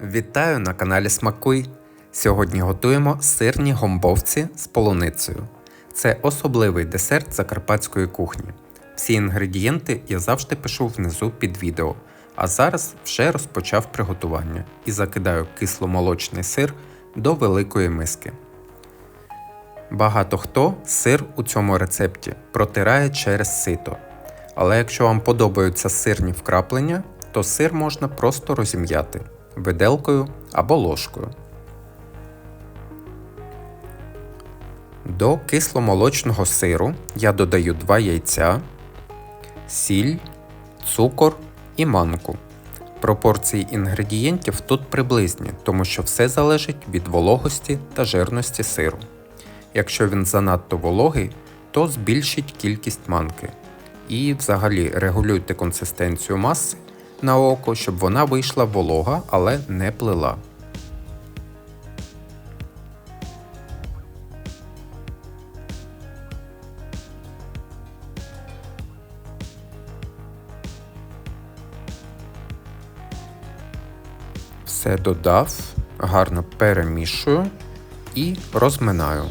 Вітаю на каналі Смакуй. Сьогодні готуємо сирні гомбовці з полуницею. Це особливий десерт закарпатської кухні. Всі інгредієнти я завжди пишу внизу під відео, а зараз вже розпочав приготування і закидаю кисломолочний сир до великої миски. Багато хто сир у цьому рецепті протирає через сито. Але якщо вам подобаються сирні вкраплення, то сир можна просто розім'яти виделкою або ложкою. До кисломолочного сиру я додаю 2 яйця, сіль, цукор і манку. Пропорції інгредієнтів тут приблизні, тому що все залежить від вологості та жирності сиру. Якщо він занадто вологий, то збільшіть кількість манки. І взагалі регулюйте консистенцію маси на око, щоб вона вийшла волога, але не плила. Все додав, гарно перемішую і розминаю.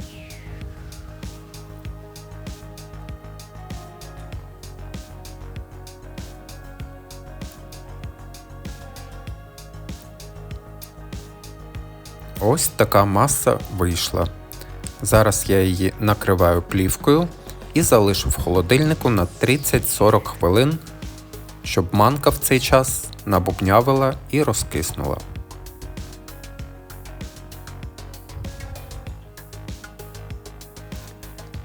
Ось така маса вийшла. Зараз я її накриваю плівкою і залишу в холодильнику на 30-40 хвилин, щоб манка в цей час набубнявила і розкиснула.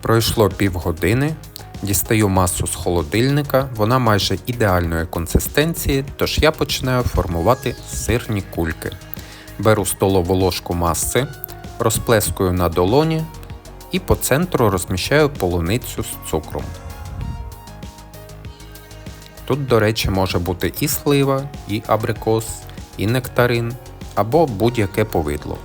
Пройшло півгодини. Дістаю масу з холодильника, вона майже ідеальної консистенції, тож я починаю формувати сирні кульки. Беру столову ложку маси, розплескую на долоні і по центру розміщаю полуницю з цукром. Тут, до речі, може бути і слива, і абрикос, і нектарин або будь-яке повидло.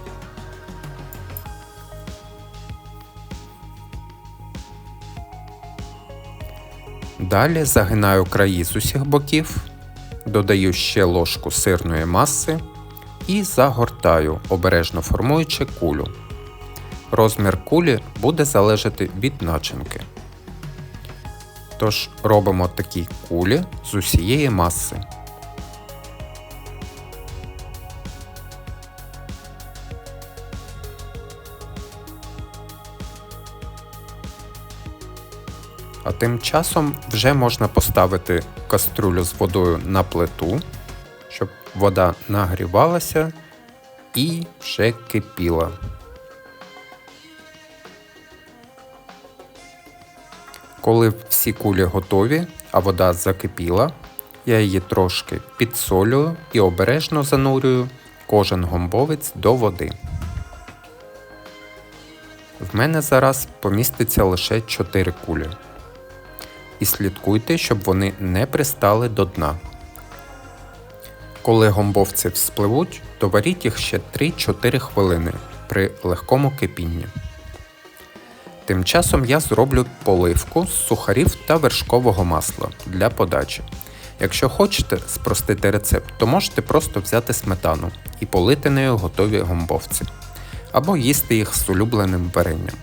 Далі загинаю краї з усіх боків, додаю ще ложку сирної маси і загортаю, обережно формуючи кулю. Розмір кулі буде залежати від начинки. Тож робимо такі кулі з усієї маси. А тим часом вже можна поставити каструлю з водою на плиту, вода нагрівалася і вже кипіла. Коли всі кулі готові, а вода закипіла, я її трошки підсолюю і обережно занурюю кожен гомбовець до води. В мене зараз поміститься лише 4 кулі. І слідкуйте, щоб вони не пристали до дна. Коли гомбовці вспливуть, то їх ще 3-4 хвилини при легкому кипінні. Тим часом я зроблю поливку з сухарів та вершкового масла для подачі. Якщо хочете спростити рецепт, то можете просто взяти сметану і полити нею готові гомбовці, або їсти їх з улюбленим варенням.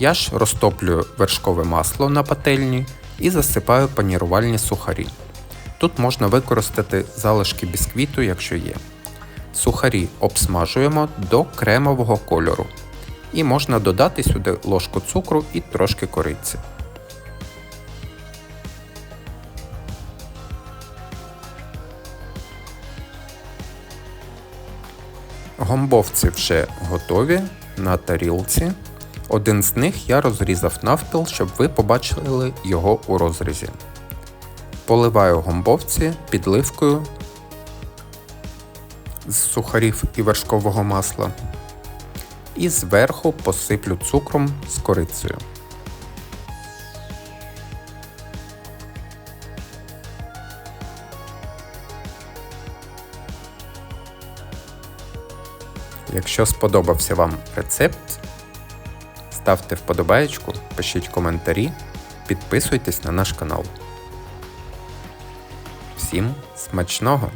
Я ж розтоплюю вершкове масло на пательні і засипаю панірувальні сухарі. Тут можна використати залишки бісквіту, якщо є. Сухарі обсмажуємо до кремового кольору. І можна додати сюди ложку цукру і трошки кориці. Гомбовці вже готові на тарілці. Один з них я розрізав навпіл, щоб ви побачили його у розрізі. Поливаю гомбовці підливкою з сухарів і вершкового масла. І зверху посиплю цукром з корицею. Якщо сподобався вам рецепт, ставте вподобаєчку, пишіть коментарі, підписуйтесь на наш канал. Всім смачного!